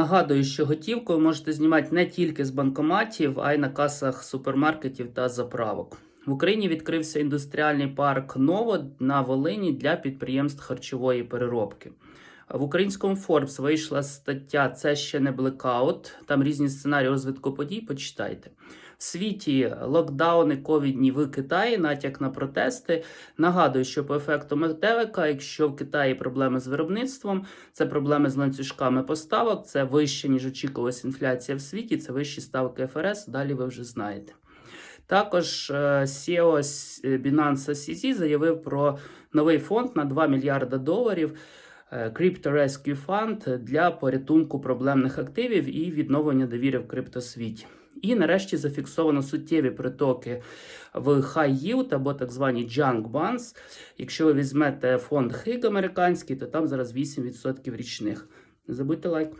Нагадую, що готівку ви можете знімати не тільки з банкоматів, а й на касах супермаркетів та заправок. В Україні відкрився індустріальний парк Ново на Волині для підприємств харчової переробки. В українському Forbes вийшла стаття Це ще не блекаут. Там різні сценарії розвитку подій. Почитайте. В світі локдауни ковідні в Китаї, натяк на протести. Нагадую, що по ефекту метелика, якщо в Китаї проблеми з виробництвом, це проблеми з ланцюжками поставок, це вище, ніж очікувалась інфляція в світі, це вищі ставки ФРС. Далі ви вже знаєте. Також е, CEO Binance CZ заявив про новий фонд на 2 мільярда доларів. Е, Crypto Rescue Fund для порятунку проблемних активів і відновлення довіри в криптосвіті. І нарешті зафіксовано суттєві притоки в high yield або так звані junk bonds. Якщо ви візьмете фонд HIG американський, то там зараз 8% річних. Не забудьте лайк.